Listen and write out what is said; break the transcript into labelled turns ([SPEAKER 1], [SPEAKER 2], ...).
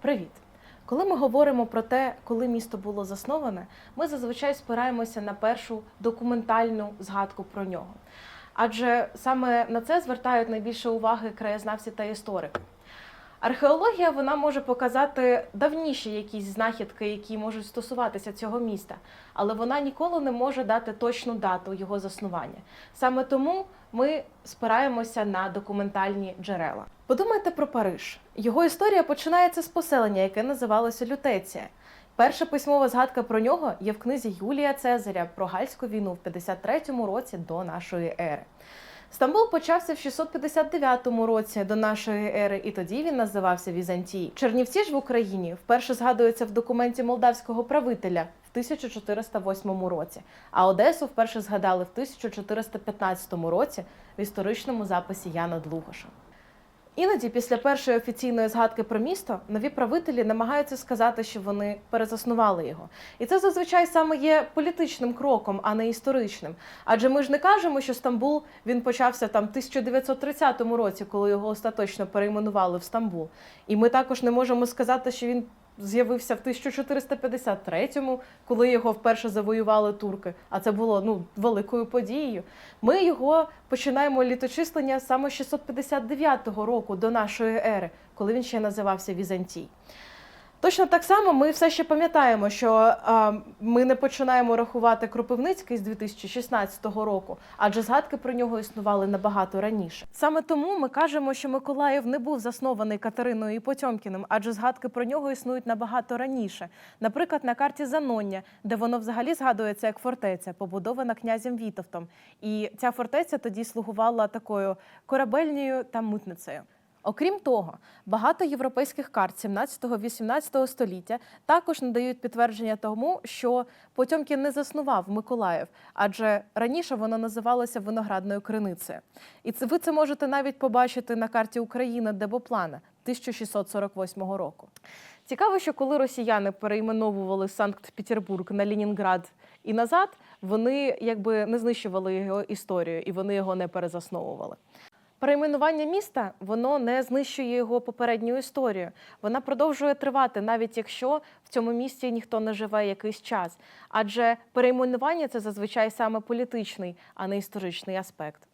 [SPEAKER 1] Привіт! Коли ми говоримо про те, коли місто було засноване, ми зазвичай спираємося на першу документальну згадку про нього. Адже саме на це звертають найбільше уваги краєзнавці та історики. Археологія вона може показати давніші якісь знахідки, які можуть стосуватися цього міста, але вона ніколи не може дати точну дату його заснування. Саме тому ми спираємося на документальні джерела. Подумайте про Париж. Його історія починається з поселення, яке називалося Лютеція. Перша письмова згадка про нього є в книзі Юлія Цезаря про Гальську війну в 53-му році до нашої ери. Стамбул почався в 659 році до нашої ери, і тоді він називався Візантій. Чернівці ж в Україні вперше згадуються в документі молдавського правителя в 1408 році, а Одесу вперше згадали в 1415 році в історичному записі Яна Длугоша. Іноді, після першої офіційної згадки про місто, нові правителі намагаються сказати, що вони перезаснували його. І це зазвичай саме є політичним кроком, а не історичним. Адже ми ж не кажемо, що Стамбул він почався там в 1930 році, коли його остаточно перейменували в Стамбул. І ми також не можемо сказати, що він з'явився в 1453-му, коли його вперше завоювали турки. А це було ну великою подією. Ми його починаємо літочислення саме 659 року до нашої ери, коли він ще називався Візантій. Точно так само ми все ще пам'ятаємо, що а, ми не починаємо рахувати Кропивницький з 2016 року, адже згадки про нього існували набагато раніше. Саме тому ми кажемо, що Миколаїв не був заснований Катериною і Потьомкіним, адже згадки про нього існують набагато раніше. Наприклад, на карті Заноння, де воно взагалі згадується як фортеця, побудована князем Вітовтом. І ця фортеця тоді слугувала такою корабельною та митницею. Окрім того, багато європейських карт 17-18 століття також надають підтвердження тому, що Потьомкін не заснував Миколаїв, адже раніше воно називалося виноградною криницею. І це ви це можете навіть побачити на карті України Дебоплана 1648 року. Цікаво, що коли росіяни перейменовували Санкт-Петербург на Ленінград і назад, вони якби не знищували його історію і вони його не перезасновували. Перейменування міста воно не знищує його попередню історію. Вона продовжує тривати, навіть якщо в цьому місті ніхто не живе якийсь час. Адже перейменування це зазвичай саме політичний, а не історичний аспект.